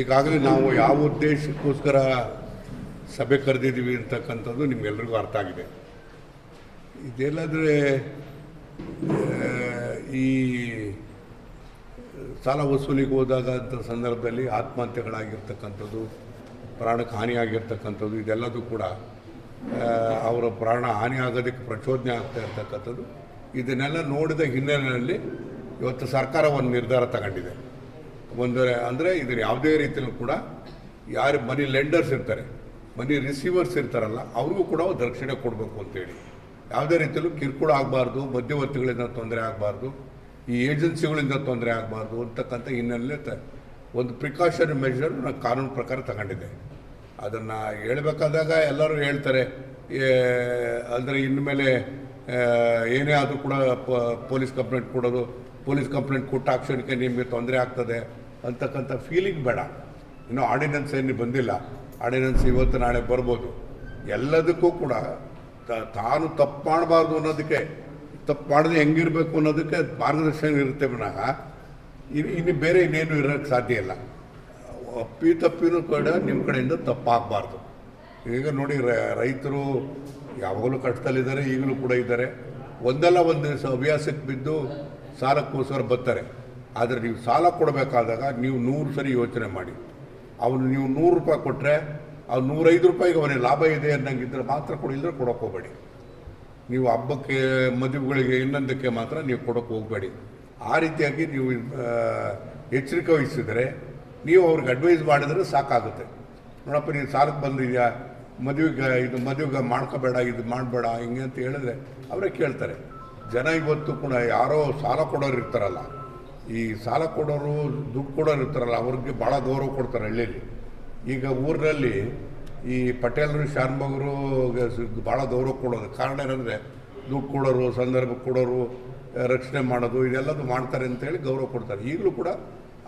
ಈಗಾಗಲೇ ನಾವು ಯಾವ ಉದ್ದೇಶಕ್ಕೋಸ್ಕರ ಸಭೆ ಕರೆದಿದ್ದೀವಿ ಅಂತಕ್ಕಂಥದ್ದು ನಿಮ್ಗೆಲ್ರಿಗೂ ಅರ್ಥ ಆಗಿದೆ. ಇದೆಲ್ಲದ್ರೆ ಈ ಸಾಲ ವಸೂಲಿಗೆ ಹೋದಾಗ ಸಂದರ್ಭದಲ್ಲಿ ಆತ್ಮಹತ್ಯೆಗಳಾಗಿರ್ತಕ್ಕಂಥದ್ದು, ಪ್ರಾಣಕ್ಕೆ ಹಾನಿಯಾಗಿರ್ತಕ್ಕಂಥದ್ದು, ಇದೆಲ್ಲದೂ ಕೂಡ ಅವರ ಪ್ರಾಣ ಹಾನಿ ಆಗೋದಕ್ಕೆ ಪ್ರಚೋದನೆ ಆಗ್ತಾ ಇರ್ತಕ್ಕಂಥದ್ದು. ಇದನ್ನೆಲ್ಲ ನೋಡಿದ ಹಿನ್ನೆಲೆಯಲ್ಲಿ ಇವತ್ತು ಸರ್ಕಾರ ಒಂದು ನಿರ್ಧಾರ ತಗೊಂಡಿದೆ. ಒಂದು ಅಂದರೆ ಇದನ್ನು ಯಾವುದೇ ರೀತಿಯಲ್ಲೂ ಕೂಡ ಯಾರು ಮನಿ ಲೆಂಡರ್ಸ್ ಇರ್ತಾರೆ, ಮನಿ ರಿಸೀವರ್ಸ್ ಇರ್ತಾರಲ್ಲ, ಅವ್ರಿಗೂ ಕೂಡ ಒಂದು ರಕ್ಷಣೆ ಕೊಡಬೇಕು ಅಂತೇಳಿ ಯಾವುದೇ ರೀತಿಯಲ್ಲೂ ಕಿರುಕುಳ ಆಗಬಾರ್ದು, ಮಧ್ಯವರ್ತಿಗಳಿಂದ ತೊಂದರೆ ಆಗಬಾರ್ದು, ಈ ಏಜೆನ್ಸಿಗಳಿಂದ ತೊಂದರೆ ಆಗಬಾರ್ದು ಅಂತಕ್ಕಂಥ ಹಿನ್ನೆಲೆ ಒಂದು ಪ್ರಿಕಾಷನ್ ಮೆಷರ್ ಕಾನೂನು ಪ್ರಕಾರ ತಗೊಂಡಿದೆ. ಅದನ್ನು ಹೇಳಬೇಕಾದಾಗ ಎಲ್ಲರೂ ಹೇಳ್ತಾರೆ. ಅಂದರೆ ಇನ್ಮೇಲೆ ಏನೇ ಆದರೂ ಕೂಡ ಪೊಲೀಸ್ ಕಂಪ್ಲೇಂಟ್ ಕೊಡೋದು, ಪೊಲೀಸ್ ಕಂಪ್ಲೇಂಟ್ ಕೊಟ್ಟ ಆಕ್ಷನ್ಗೆ ನಿಮಗೆ ತೊಂದರೆ ಆಗ್ತದೆ ಅಂತಕ್ಕಂಥ ಫೀಲಿಂಗ್ ಬೇಡ. ಇನ್ನು ಆರ್ಡಿನೆನ್ಸ್ ಏನು ಬಂದಿಲ್ಲ. ಆರ್ಡಿನೆನ್ಸ್ ಇವತ್ತು ನಾಳೆ ಬರ್ಬೋದು. ಎಲ್ಲದಕ್ಕೂ ಕೂಡ ತಾನು ತಪ್ಪು ಮಾಡಬಾರ್ದು ಅನ್ನೋದಕ್ಕೆ, ತಪ್ಪು ಮಾಡದೆ ಹೆಂಗಿರಬೇಕು ಅನ್ನೋದಕ್ಕೆ ಮಾರ್ಗದರ್ಶನ ಇರುತ್ತೆ ವಿನಃ. ಇನ್ನು ಇನ್ನು ಬೇರೆ ಇನ್ನೇನು ಇರೋಕ್ಕೆ ಸಾಧ್ಯ ಇಲ್ಲ. ಅಪ್ಪಿ ತಪ್ಪಿನೂ ಕೂಡ ನಿಮ್ಮ ಕಡೆಯಿಂದ ತಪ್ಪಾಗಬಾರ್ದು. ಈಗ ನೋಡಿ ರೈತರು ಯಾವಾಗಲೂ ಕಷ್ಟದಲ್ಲಿದ್ದಾರೆ, ಈಗಲೂ ಕೂಡ ಇದ್ದಾರೆ. ಒಂದಲ್ಲ ಒಂದು ದಿವಸ ಹವ್ಯಾಸಕ್ಕೆ ಬಿದ್ದು ಸಾಲಕ್ಕೋಸ್ಕರ ಬರ್ತಾರೆ. ಆದರೆ ನೀವು ಸಾಲ ಕೊಡಬೇಕಾದಾಗ ನೀವು ನೂರು ಸರಿ ಯೋಚನೆ ಮಾಡಿ. ಅವನು ನೀವು ನೂರು ರೂಪಾಯಿ ಕೊಟ್ಟರೆ ಅವ್ನು ನೂರೈದು ರೂಪಾಯಿಗೆ ಅವನಿಗೆ ಲಾಭ ಇದೆ ಅನ್ನಂಗಿದ್ರೆ ಮಾತ್ರ ಕೊಡಿಲ್ಲದ್ರೆ ಕೊಡೋಕೆ ಹೋಗಬೇಡಿ. ನೀವು ಹಬ್ಬಕ್ಕೆ, ಮದುವೆಗಳಿಗೆ ಇನ್ನೊಂದಕ್ಕೆ ಮಾತ್ರ ನೀವು ಕೊಡೋಕೆ ಹೋಗಬೇಡಿ. ಆ ರೀತಿಯಾಗಿ ನೀವು ಎಚ್ಚರಿಕೆ ವಹಿಸಿದರೆ ನೀವು ಅವ್ರಿಗೆ ಅಡ್ವೈಸ್ ಮಾಡಿದ್ರೆ ಸಾಕಾಗುತ್ತೆ. ನೋಡಪ್ಪ, ನೀನು ಸಾಲಕ್ಕೆ ಬಂದಿದ್ಯಾ? ಮದುವೆಗೆ, ಇದು ಮದುವೆಗೆ ಮಾಡ್ಕೋಬೇಡ, ಇದು ಮಾಡಬೇಡ, ಹಿಂಗೆ ಅಂತ ಹೇಳಿದ್ರೆ ಅವರೇ ಕೇಳ್ತಾರೆ. ಜನ ಇವತ್ತು ಕೂಡ ಯಾರೋ ಸಾಲ ಕೊಡೋರು ಇರ್ತಾರಲ್ಲ, ಈ ಸಾಲ ಕೊಡೋರು ದುಡ್ಡು ಕೊಡೋರು ಇರ್ತಾರಲ್ಲ, ಅವ್ರಿಗೆ ಭಾಳ ಗೌರವ ಕೊಡ್ತಾರೆ ಹಳ್ಳಿಯಲ್ಲಿ. ಈಗ ಊರಿನಲ್ಲಿ ಈ ಪಟೇಲರು, ಶಾರ್ಮಗರು ಭಾಳ ಗೌರವ ಕೊಡೋದು. ಕಾರಣ ಏನಂದರೆ ದುಡ್ಡು ಕೊಡೋರು ಸಂದರ್ಭ ಕೊಡೋರು, ರಕ್ಷಣೆ ಮಾಡೋದು, ಇದೆಲ್ಲದು ಮಾಡ್ತಾರೆ ಅಂತೇಳಿ ಗೌರವ ಕೊಡ್ತಾರೆ. ಈಗಲೂ ಕೂಡ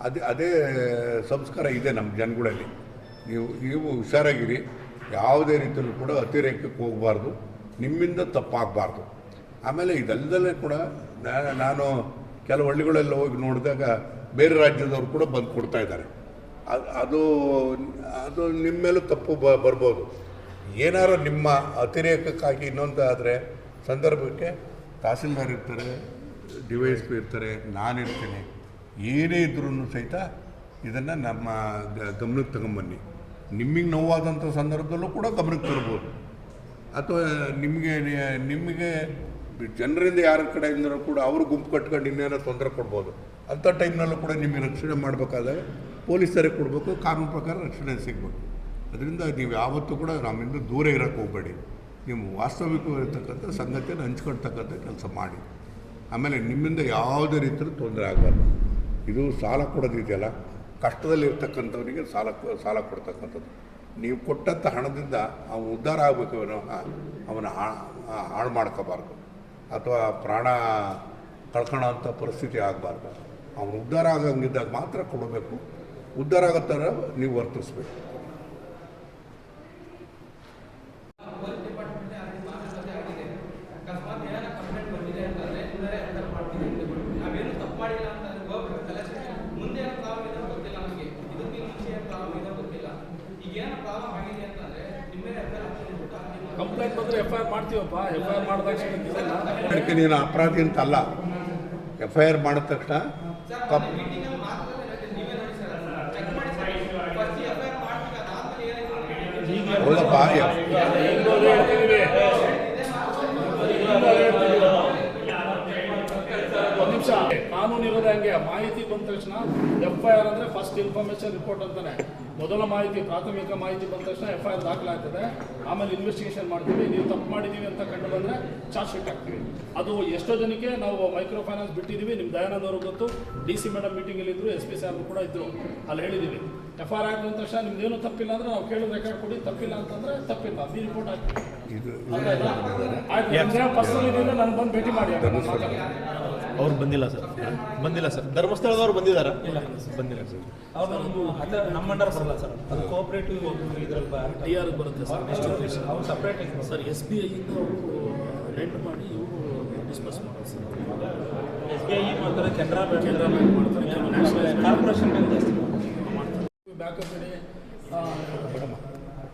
ಅದೇ ಅದೇ ಸಂಸ್ಕಾರ ಇದೆ ನಮ್ಮ ಜನಗಳಲ್ಲಿ. ನೀವು ನೀವು ಹುಷಾರಾಗಿರಿ. ಯಾವುದೇ ರೀತಿಯಲ್ಲೂ ಕೂಡ ಅತಿರೇಕಕ್ಕೆ ಹೋಗಬಾರ್ದು. ನಿಮ್ಮಿಂದ ತಪ್ಪಾಗಬಾರ್ದು. ಆಮೇಲೆ ಇದಲ್ಲದಲ್ಲೇ ಕೂಡ ನಾನು ಕೆಲವು ಹಳ್ಳಿಗಳೆಲ್ಲ ಹೋಗಿ ನೋಡಿದಾಗ ಬೇರೆ ರಾಜ್ಯದವರು ಕೂಡ ಬಂದು ಕೊಡ್ತಾ ಇದ್ದಾರೆ. ಅದು ಅದು ಅದು ನಿಮ್ಮ ಮೇಲೂ ತಪ್ಪು ಬ, ಬರ್ಬೋದು. ಏನಾರು ನಿಮ್ಮ ಅತಿರೇಕಕ್ಕಾಗಿ ಇನ್ನೊಂದು ಆದರೆ ಸಂದರ್ಭಕ್ಕೆ ತಹಸೀಲ್ದಾರ್ ಇರ್ತಾರೆ, ಡಿ ವೈ ಎಸ್ ಪಿ ಇರ್ತಾರೆ ನಾನಿರ್ತೀನಿ ಏನೇ ಇದ್ರೂ ಸಹಿತ ಇದನ್ನು ನಮ್ಮ ಗಮನಕ್ಕೆ ತಗೊಂಬನ್ನಿ. ನಿಮಗೆ ನೋವಾದಂಥ ಸಂದರ್ಭದಲ್ಲೂ ಕೂಡ ಗಮನಕ್ಕೆ ತರ್ಬೋದು. ಅಥವಾ ನಿಮಗೆ ನಿಮಗೆ ಜನರಿಂದ ಯಾರ ಕಡೆಯಿಂದ ಕೂಡ ಅವರು ಗುಂಪು ಕಟ್ಕೊಂಡು ಇನ್ನೇನೋ ತೊಂದರೆ ಕೊಡ್ಬೋದು. ಅಂಥ ಟೈಮ್ನಲ್ಲೂ ಕೂಡ ನಿಮಗೆ ರಕ್ಷಣೆ ಮಾಡಬೇಕಾದಾಗ ಪೊಲೀಸರಿಗೆ ಕೊಡಬೇಕು, ಕಾನೂನು ಪ್ರಕಾರ ರಕ್ಷಣೆ ಸಿಗಬೇಕು ಅದರಿಂದ ನೀವು ಯಾವತ್ತೂ ಕೂಡ ನಮ್ಮಿಂದ ದೂರ ಇರೋಕ್ಕೆ ಹೋಗಬೇಡಿ. ನೀವು ವಾಸ್ತವಿಕವಾಗಿರ್ತಕ್ಕಂಥ ಸಂಗತಿಯನ್ನು ಹಂಚ್ಕೊಳ್ತಕ್ಕಂಥ ಕೆಲಸ ಮಾಡಿ. ಆಮೇಲೆ ನಿಮ್ಮಿಂದ ಯಾವುದೇ ರೀತಿಯಲ್ಲಿ ತೊಂದರೆ ಆಗಬಾರ್ದು. ಇದು ಸಾಲ ಕೊಡೋದಿದೆಯಲ್ಲ ಕಷ್ಟದಲ್ಲಿರ್ತಕ್ಕಂಥವನಿಗೆ ಸಾಲ ಸಾಲ ಕೊಡ್ತಕ್ಕಂಥದ್ದು. ನೀವು ಕೊಟ್ಟಂಥ ಹಣದಿಂದ ಅವನು ಉದ್ಧಾರ ಆಗಬೇಕು ಅನ್ನೋ ಅವನ ಹಾಳು ಮಾಡ್ಕೋಬಾರ್ದು. ಅಥವಾ ಪ್ರಾಣ ಕಳ್ಕೊಳ್ಳೋ ಅಂಥ ಪರಿಸ್ಥಿತಿ ಆಗಬಾರ್ದು. ಅವನು ಉದ್ಧಾರ ಆಗಂಗಿದ್ದಾಗ ಮಾತ್ರ ಕೊಡಬೇಕು. ಉದ್ಧಾರ ಆಗೋ ನೀವು ವರ್ತಿಸ್ಬೇಕು ಪೊಲೀಸ್ ಡಿಪಾರ್ಟ್ಮೆಂಟ್ ಅದಕ್ಕೆ ಮಾತುಕತೆ ಆಗಿದೆ ಅಕಸ್ಮಾತ್ ಏನಾರ ಕಂಪ್ಲೇಂಟ್ ಬಂದಿದೆ ಅಂತಂದ್ರೆ ಇವರೇ ಆನ್ಸರ್ ಮಾಡ್ತೀನಿ ಅಂತ ಬಿಟ್ಟು ನಾವೇನು ತಪ್ಪು ಮಾಡಿಲ್ಲ ಅಂತ ಅಲ್ಲಿ ಹೋಗ್ಬಿಟ್ಟು ಕಲೆಕ್ಷನ್ ಮುಂದೆ ಏನೋ ಪ್ರಾಬ್ಲಮ್ ಇದೆ ಗೊತ್ತಿಲ್ಲ ನಮಗೆ ಇದಕ್ಕೆ ಮುಂಚೆ ಏನು ಪ್ರಾಬ್ಲಮ್ ಇದೆ ಗೊತ್ತಿಲ್ಲ ಈಗ ಏನೋ ಪ್ರಾಬ್ಲಮ್ ಆಗಿದೆ ಅಂತಂದ್ರೆ ನಿಮ್ಮೇ ಎಫ್ ಐ ಆರ್ ಬಿಟ್ಟು ಹಾಕಿ ಕಂಪ್ಲೇಂಟ್ ಬಂದ್ರೆ ಎಫ್ ಐ ಆರ್ ಮಾಡ್ತೀವಪ್ಪ ಎಫ್ ಐ ಆರ್ ಮಾಡಿದಾಗ ಇದೆಲ್ಲ ಅದಕ್ಕೆ ನೀನು ಅಪರಾಧಿ ಅಂತ ಅಲ್ಲ. ಎಫ್ ಐ ಆರ್ ಮಾಡಿದ ತಕ್ಷಣ ತಪ್ಪು. ಈಗಲೂ ಅದೇ ನಿಮಿಷ. ಕಾನೂನು ಇರೋದೇ ಹಂಗೆ. ಮಾಹಿತಿ ಬಂದ ತಕ್ಷಣ ಎಫ್ ಐ ಆರ್ ಅಂದ್ರೆ ಫಸ್ಟ್ ಇನ್ಫಾರ್ಮೇಶನ್ ರಿಪೋರ್ಟ್ ಅಂತಾನೆ. ಮೊದಲ ಮಾಹಿತಿ ಪ್ರಾಥಮಿಕ ಮಾಹಿತಿ ಬಂದ ತಕ್ಷಣ ಎಫ್ ಐ ಆರ್ ದಾಖಲಾಗ್ತದೆ. ಆಮೇಲೆ ಇನ್ವೆಸ್ಟಿಗೇಷನ್ ಮಾಡ್ತೀವಿ. ನೀವು ತಪ್ಪು ಮಾಡಿದ್ದೀವಿ ಅಂತ ಕಂಡು ಬಂದರೆ ಚಾರ್ಜ್ ಶೀಟ್ ಹಾಕ್ತೀವಿ. ಅದು ಎಷ್ಟೋ ಜನಕ್ಕೆ ನಾವು ಮೈಕ್ರೋ ಫೈನಾನ್ಸ್ ಬಿಟ್ಟಿದ್ದೀವಿ ನಿಮ್ಮ ದಯಾನಂದ್ ಅವರು ಗೊತ್ತು ಡಿ ಸಿ ಮೇಡಮ್ ಮೀಟಿಂಗಲ್ಲಿ ಇದ್ದರು ಎಸ್ ಪಿ ಸಾರ್ ಕೂಡ ಇದ್ದರು ಅಲ್ಲಿ ಹೇಳಿದ್ದೀವಿ ಎಫ್ ಐ ಆರ್ ಆಗಿದ ತಕ್ಷಣ ನಿಮ್ದೇನು ತಪ್ಪಿಲ್ಲ ಅಂದರೆ ನಾವು ಕೇಳೋ ರೆಕಾರ್ಡ್ ಕೊಡಿ. ತಪ್ಪಿಲ್ಲ ಅಂತಂದರೆ ತಪ್ಪಿಲ್ಲ. ಅದು ರಿಪೋರ್ಟ್ ಹಾಕಿ. ಆಯ್ತು? ಪರ್ಸನಲ್ ಇದ್ದೀನಿ ನಾನು ಬಂದು ಭೇಟಿ ಮಾಡಿ. ಅವ್ರು ಬಂದಿಲ್ಲ ಸರ್. ಬಂದಿಲ್ಲ ಸರ್. ಧರ್ಮಸ್ಥಳದವ್ರು ಬಂದಿದ್ದಾರ ಇಲ್ಲ ಬಂದಿಲ್ಲ ಸರ್. ಅವ್ರು ನಮ್ದು ಅದ ನಮ್ಮ ಅಂಡರ್ ಬರಲ್ಲ ಸರ್. ಅದು ಕೋಆಪರೇಟಿವ್ ಇದ್ರಲ್ಲಿ ಡಿ ಆರ್ ಬರುತ್ತೆ ಸರ್. ಅವ್ರು ಸಪ್ರೇಟ್ ಸರ್ ಎಸ್ ಬಿ ಐಯಿಂದ ರೆಂಟ್ ಮಾಡಿ ಇವರು ಮಾಡೋದು ಸರ್. ಎಸ್ ಬಿ ಐ ಮಾಡ್ತಾರೆ ಕೆನರಾ ಬ್ಯಾಂಕ್ ಕೆನರಾ ಬ್ಯಾಂಕ್ ಮಾಡ್ತಾರೆ. ನ್ಯಾಷನಲ್ ಕಾರ್ಪೊರೇಷನ್ ಬ್ಯಾಂಕ್ ಜಾಸ್ತಿ ಬ್ಯಾಕಪ್ ಇಡಿ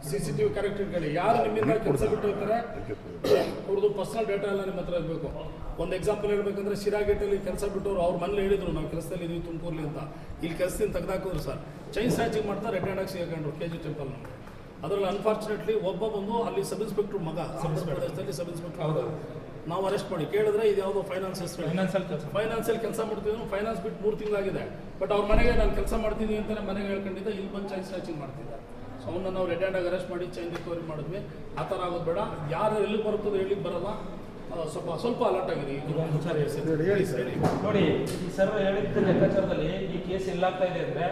C C T V correct ಇಟ್ಕೊಳ್ಳಿ ಯಾರು ನಿಮ್ಮಿಂದ ಕೆಲಸ ಬಿಟ್ಟು ಹೋಗ್ತಾರೆ? ಅವ್ರದ್ದು ಪರ್ಸನಲ್ ಡೇಟಾ ಎಲ್ಲ ನಿಮ್ಮ ಹತ್ರ ಇರಬೇಕು. ಒಂದು ಎಕ್ಸಾಂಪಲ್ ಹೇಳ್ಬೇಕಂದ್ರೆ ಶಿರಾಗೇಟಲ್ಲಿ ಕೆಲಸ ಬಿಟ್ಟವ್ರು ಅವ್ರ ಮನೇಲಿ ಹೇಳಿದ್ರು ನಾವು ಕೆಲಸದಲ್ಲಿ ಇದೀವಿ ತುಮಕೂರ್ಲಿ ಅಂತ. ಇಲ್ಲಿ ಕೆಲಸದಿಂದ ತೆಗೆದಾಕಿದ್ರು ಸರ್. ಚೈನ್ ಸ್ಯಾಚಿಂಗ್ ಮಾಡ್ತಾ ರೆಡ್ ಹ್ಯಾಂಡ್ ಆಗಿ ಸಿಗಾಕೊಂಡ್ರು ಕೆ ಜಿ ಟೆಂಪಲ್ ಅದರಲ್ಲಿ ಅನ್ಫಾರ್ಚುನೇಟ್ಲಿ ಒಬ್ಬ ಬಂದು ಅಲ್ಲಿ ಸಬ್ ಇನ್ಸ್ಪೆಕ್ಟರ್ ಮಗ ಸಬ್ ಪ್ರದೇಶದಲ್ಲಿ ಸಬ್ ಇನ್ಸ್ಪೆಕ್ಟರ್ ಹೌದು. ನಾವು ಅರೆಸ್ಟ್ ಮಾಡಿ. ಕೇಳಿದ್ರೆ ಇದು ಯಾವುದೋ ಫೈನಾನ್ಸ್ ಫೈನಾನ್ಸಿಯಲ್ ಫೈನಾನ್ಸಲ್ ಕೆಲಸ. ಫೈನಾನ್ಸಲ್ಲಿ ಕೆಲಸ ಮಾಡ್ತಿದ್ರು ಫೈನಾನ್ಸ್ ಬಿಟ್ಟು ಮೂರು ತಿಂಗಳಾಗಿದೆ. ಬಟ್ ಅವ್ರ ಮನೆಗೆ ನಾನು ಕೆಲಸ ಮಾಡ್ತೀನಿ ಅಂತಲೇ ಮನೆಗೆ ಹೇಳ್ಕೊಂಡಿದ್ದೆ ಇಲ್ಲಿ ಬಂದು ಚೈನ್ ಸ್ಟ್ಯಾಚಿಂಗ್ ಮಾಡ್ತಿದ್ದೆ ಅವನ್ನ ನಾವು ರೆಡ್ ಹ್ಯಾಂಡಾಗಿ ಅರೆಸ್ಟ್ ಮಾಡಿ ಚೈನ್ ರಿಕವರಿ ಮಾಡಿದ್ವಿ. ಆ ಥರ ಆಗೋದು ಬೇಡ. ಯಾರು ಎಲ್ಲಿ ಬರುತ್ತೋ ಹೇಳಿ ಬರಲ್ಲ. ಸ್ವಲ್ಪ ಸ್ವಲ್ಪ ಅಲರ್ಟ್ ಆಗಿರಿ. ಇದು ಸರಿ. ಹೇಳಿ ಸರ್. ನೋಡಿ ಈ ಸರ್ ಹೇಳಿದ ಲೆಕ್ಕಾಚಾರದಲ್ಲಿ ಈ ಕೇಸ್ ಎಲ್ಲಾಗ್ತಾ ಇದೆ ಅಂದ್ರೆ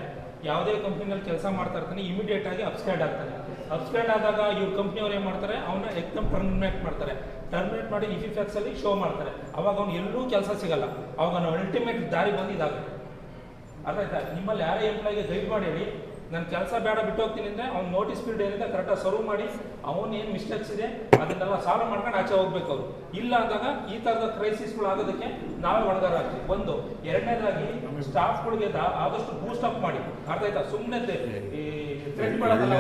ಯಾವುದೇ ಕಂಪ್ನಿನಲ್ಲಿ ಕೆಲಸ ಮಾಡ್ತಾ ಇರ್ತಾನೆ ಇಮಿಡಿಯೇಟ್ ಆಗಿ ಅಪ್ಸ್ಕ್ಯಾಂಡ್ ಆಗ್ತಾನೆ. ಅಪ್ಸ್ಕ್ಯಾಂಡ್ ಆದಾಗ ಇವ್ರ ಕಂಪ್ನಿಯವ್ರು ಏನು ಮಾಡ್ತಾರೆ? ಅವನ್ನ ಎಕ್ದಮ್ ಟರ್ಮಿನೇಟ್ ಮಾಡ್ತಾರೆ. ಟರ್ಮಿನೇಟ್ ಮಾಡಿ ಇಫಿಫೆಕ್ಸ್ ಅಲ್ಲಿ ಶೋ ಮಾಡ್ತಾರೆ. ಅವಾಗ ಅವ್ನು ಎಲ್ಲೂ ಕೆಲಸ ಸಿಗಲ್ಲ. ಅವಾಗ ಅವ್ನು ಅಲ್ಟಿಮೇಟ್ ದಾರಿ ಬಂದು ಇದಾಗುತ್ತೆ. ಅರ್ಥ ಆಯ್ತಾ? ನಿಮ್ಮಲ್ಲಿ ಯಾರೇ ಎಂಪ್ಲಾಯಿಗೆ ಗೈಡ್ ಮಾಡಿ ಹೇಳಿ ನಾನು ಕೆಲಸ ಬೇಡ ಬಿಟ್ಟು ಹೋಗ್ತೀನಿ ಅಂದರೆ ಅವ್ನು ನೋಟಿಸ್ ಪೀರಿಯಡ್ ಏನಿದೆ ಕರೆಕ್ಟಾಗಿ ಸರ್ವ್ ಮಾಡಿ ಅವನು ಏನು ಮಿಸ್ಟೇಕ್ಸ್ ಇದೆ ಅದನ್ನೆಲ್ಲ ಸಾಲ್ವ್ ಮಾಡ್ಕೊಂಡು ಆಚೆ ಹೋಗ್ಬೇಕು ಅವರು. ಇಲ್ಲ ಅಂದಾಗ ಈ ಥರದ ಕ್ರೈಸಿಸ್ಗಳು ಆಗೋದಕ್ಕೆ ನಾವೇ ಒಳಗಾರ ಆಗ್ತೀವಿ. ಒಂದು ಎರಡನೇದಾಗಿ ಸ್ಟಾಫ್ಗಳಿಗೆ ಆದಷ್ಟು ಬೂಸ್ಟ್ ಅಪ್ ಮಾಡಿ. ಅರ್ಥ ಆಯ್ತಾ? ಸುಮ್ಮನೆ ಈ ಥ್ರೆಟ್ ಮಾಡೋದಲ್ಲ.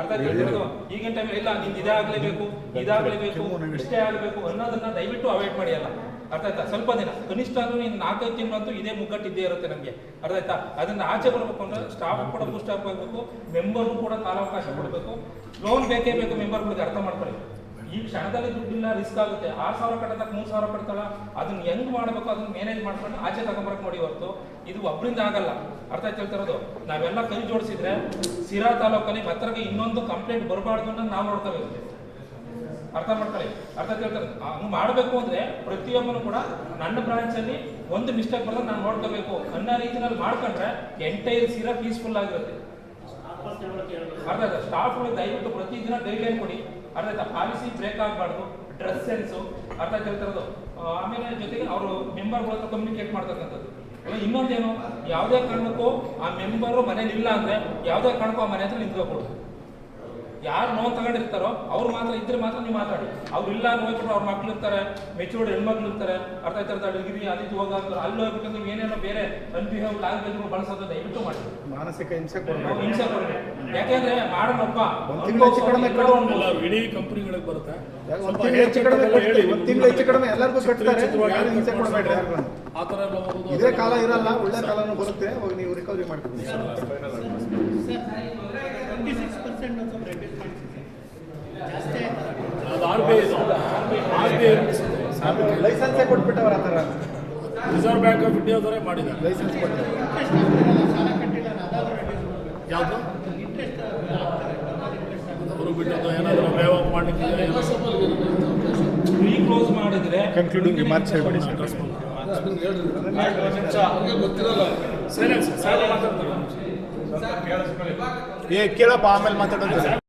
ಅರ್ಥ ಆಯ್ತಾ? ಈಗಿನ ಟೈಮ್ ಇಲ್ಲ ನಿಂದು ಇದೇ ಆಗಲೇಬೇಕು ಇದಾಗಲೇಬೇಕು ಇಷ್ಟೇ ಆಗಬೇಕು ಅನ್ನೋದನ್ನ ದಯವಿಟ್ಟು ಅವಾಯ್ಡ್ ಮಾಡಿ ಅಲ್ಲ. ಅರ್ಥ ಆಯ್ತಾ? ಸ್ವಲ್ಪ ದಿನ, ಕನಿಷ್ಠ ಅಂದ್ರೆ ನೀನು ನಾಲ್ಕೈದು ತಿಂಗಳಂತೂ ಇದೇ ಮುಗ್ಗಟ್ಟು ಇದ್ದೇ ಇರುತ್ತೆ ನಮಗೆ. ಅರ್ಥ ಆಯ್ತಾ? ಅದನ್ನ ಆಚೆ ಬರಬೇಕು ಅಂದ್ರೆ ಸ್ಟಾಫ್ ಕೂಡ ಬೂಸ್ಟ್ ಅಪ್ ಆಗಬೇಕು ಮೆಂಬರ್ ಕೂಡ ಕಾಲಾವಕಾಶ ಕೊಡಬೇಕು. ಲೋನ್ ಬೇಕೇ ಬೇಕು ಮೆಂಬರ್ಗಳಿಗೆ ಅರ್ಥ ಮಾಡ್ಕೊಳ್ಳಿ. ಈ ಕ್ಷಣದಲ್ಲಿ ದುಡ್ಡಿಲ್ಲ ರಿಸ್ಕ್ ಆಗುತ್ತೆ. ಆರು ಸಾವಿರ ಕಟ್ಟದಾಗ ಮೂರು ಸಾವಿರ ಕಟ್ತಾಳ, ಅದನ್ನ ಹೆಂಗ್ ಮಾಡಬೇಕು ಅದನ್ನ ಮ್ಯಾನೇಜ್ ಮಾಡ್ಕೊಂಡು ಆಚೆ ತಗೊಂಬರಕ್ ನೋಡಿ ಹೊರತು. ಇದು ಒಬ್ಬರಿಂದ ಆಗಲ್ಲ. ಅರ್ಥ ಆಯ್ತು ಹೇಳ್ತಿರೋದು ನಾವೆಲ್ಲ ಕೈ ಜೋಡಿಸಿದ್ರೆ ಸಿರಾ ತಾಲೂಕಲ್ಲಿ ಹತ್ರಗೆ ಇನ್ನೊಂದು ಕಂಪ್ಲೇಂಟ್ ಬರಬಾರ್ದು ಅನ್ನೋದು ನಾವು ನೋಡ್ಕೋಬೇಕು. ಅರ್ಥ ಮಾಡ್ಕೊಳ್ಳಿ. ಅರ್ಥ ಕೇಳ್ತಾರೆ ಹಂಗ್ ಮಾಡಬೇಕು ಅಂದ್ರೆ ಪ್ರತಿಯೊಬ್ಬನು ಕೂಡ ನನ್ನ ಬ್ರಾಂಚಲ್ಲಿ ಒಂದು ಮಿಸ್ಟೇಕ್ ಬರೋದು ನಾನು ನೋಡ್ಕೋಬೇಕು ಅನ್ನೋ ರೀತಿಯಲ್ಲಿ ಮಾಡ್ಕೊಂಡ್ರೆ ಎಂಟೈರ್ ಸಿರಾ ಪೀಸ್ಫುಲ್ ಆಗಿರುತ್ತೆ. ಅರ್ಥ ಆಯ್ತಾ? ಸ್ಟಾಫ್ಗಳು ದಯವಿಟ್ಟು ಪ್ರತಿದಿನ ಗೈಡ್ಲೈನ್ ಕೊಡಿ. ಅರ್ಥ ಆಯ್ತಾ? ಪಾಲಿಸಿ ಬ್ರೇಕ್ ಆಗಬಾರ್ದು. ಡ್ರೆಸ್ ಸೆನ್ಸು ಅರ್ಥ ಕೇಳ್ತಿರೋದು ಆಮೇಲೆ ಜೊತೆಗೆ ಅವರು ಮೆಂಬರ್ಗಳ ಹತ್ರ ಕಮ್ಯುನಿಕೇಟ್ ಮಾಡ್ತಕ್ಕಂಥದ್ದು. ಇನ್ನೊಂದೇನು? ಯಾವುದೇ ಕಾರಣಕ್ಕೂ ಆ ಮೆಂಬರು ಮನೇಲಿ ಇಲ್ಲ ಅಂದ್ರೆ ಯಾವುದೇ ಕಾರಣಕ್ಕೂ ಆ ಮನೆ ಹತ್ರ ನಿಂತ್ಕೋಕೊಡು ಯಾರು ನೋವು ತಗೊಂಡಿರ್ತಾರೋ ಅವ್ರು ಮಾತ್ರ ಇದ್ರೆ ಮಾತ್ರ ನೀವು ಮಾತಾಡಿ ಅವ್ರು ಇಲ್ಲ ನೋಯ್ತಾರೆ ಹೋಗ್ಬಿಟ್ಟು ಅವ್ರ ಮಕ್ಳು ಇರ್ತಾರೆ ಮೆಚೂರ್ಡ್ ಹೆಣ್ಮಕ್ಳು ಇರ್ತಾರೆ ಅರ್ಥ ಆಯ್ತಾರೆ ಡಿಗ್ರಿ ಅದಿದ್ದು ಹೋಗ್ತಾರೆ ಅಲ್ಲಿ ಹೋಗ್ಬಿಟ್ಟು ನೀವು ಏನೇನೋ ಬೇರೆ ಅನ್ಬಿಹೇವ್ ಲ್ಯಾಂಗ್ವೇಜ್ ಬಳಸೋದು ದಯವಿಟ್ಟು ಮಾಡಿ ಮಾನಸಿಕ ಹಿಂಸೆ ನಾವು ಹಿಂಸೆ ಕೊಡ್ಬೇಡಿ. ಯಾಕೆಂದ್ರೆ ಮಾಡೋಣಪ್ಪ ಇಡೀ ಕಂಪ್ನಿಗಳಿಗೆ ಬರುತ್ತೆ ಒಂದ್ ಸ್ವಲ್ಪ ತಿಂಗಳು ಹೆಚ್ಚು ಕಡಿಮೆ ಹೇಳ್ಬೇಕಂದ್ರೆ ಹೇಳಿ, ಒಂದ್ ತಿಂಗಳು ಹೆಚ್ಚು ಕಡಿಮೆ ಎಲ್ಲರಿಗೂ ಕಟ್ತಾರೆ ಹಿಂಸೆ. ಕೊಡಬೇಡ್ರಿ ಇದೇ ಕಾಲ ಇರಲ್ಲ ಒಳ್ಳೆ ಕಾಲನೂ ಬರುತ್ತೆ ಹೋಗಿ ನೀವು ರಿಕವರಿ ಮಾಡ್ಕೊಡಿ ಲೈಸೆನ್ಸೇ ಕೊಟ್ಬಿಟ್ಟವ್ರ ಆ ಥರ. ರಿಸರ್ವ್ ಬ್ಯಾಂಕ್ ಆಫ್ ಇಂಡಿಯಾದವರೇ ಮಾಡಿದ್ದಾರೆ. ಲೈಸೆನ್ಸ್ ಕೊಟ್ಟು ಯಾವುದು? ಅವರು ಬಿಟ್ಟದ್ದು ಏನಾದರೂ ಆಫ್ ಮಾಡಲಿಕ್ಕೆ ಕ್ಲೋಸ್ ಮಾಡಿದ್ರೆ ಕನ್ಕ್ಲೂಡಿಂಗ್ remarks ಹೇಳ್ಬಿಡಿ ಸರ್. ಅಡ್ರೆಸ್ ಮಾತಾಡ್ತಾರೆ. ಸಾಹೇಬ್ ಮಾತಾಡ್ತಾರೆ ಏ ಕೇಳಪ್ಪ ಆಮೇಲೆ ಮಾತಾಡೋದು.